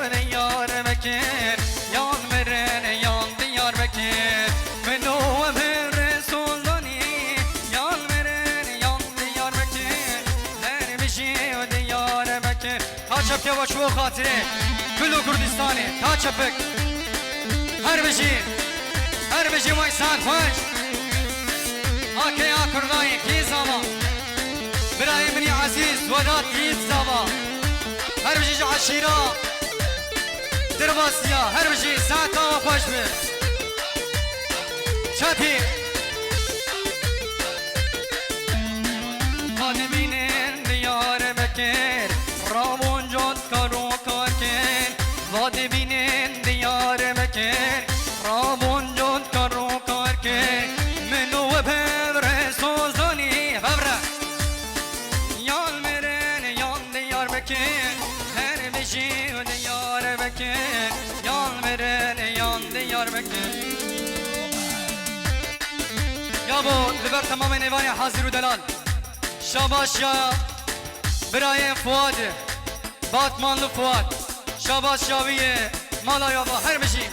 veren yar Bekir Yan veren yan diyar Bekir Ve nova veren soldani şey Yan veren yan diyar Bekir Dervişi diyar Bekir Kaçak yavaş o katire Külü Kürdistan'ı kaçapık Her beşi şey, Her beşi şey vay sarfaç Akaya kurdayı ki zaman. برای منی عزیز وداد ایت زبا هر بجیج عشیره درباسیا هر بجی ساعت و خوش به چپی خانمینن دیار بکر رامون جد کارو کار کن واد بینن دیار بکر رامون جد کارو کار کن منو ببر سوزانی ببر یال مرن یال دیار بکر هر بشی دیار Diyarbakır Yan veren yan Diyarbakır Ya bu biber tamamen evane hazır udelan Şabaş ya Brian Fuad Batmanlı Fuat Şabaş yaviye Malaya her bir şey